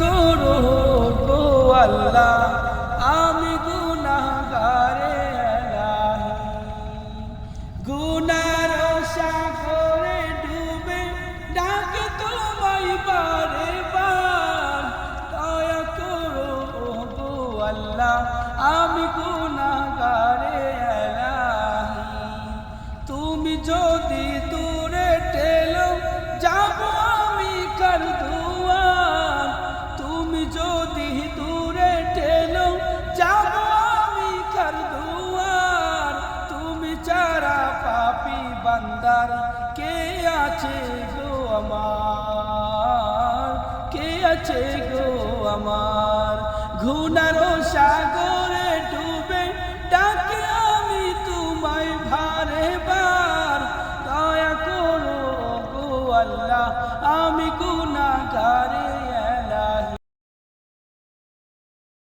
করো গো আল্লাহ, আমি গুনাহগারে এলাহি গুনার সাগরে ডুবে ডাকে তোমায় বারে বার দয়া করো গো আল্লাহ, আমি গুনাহগারে এলাহি তুমি যদি দূরে বান্দার, কে আছে গো আমার? কে আছে গো আমার? ঘুনারো সাগরে ডুবে ডাকে আমি তোমায় ভারে বার। দয়া করো গো আল্লাহ, আমি গুনাহগারে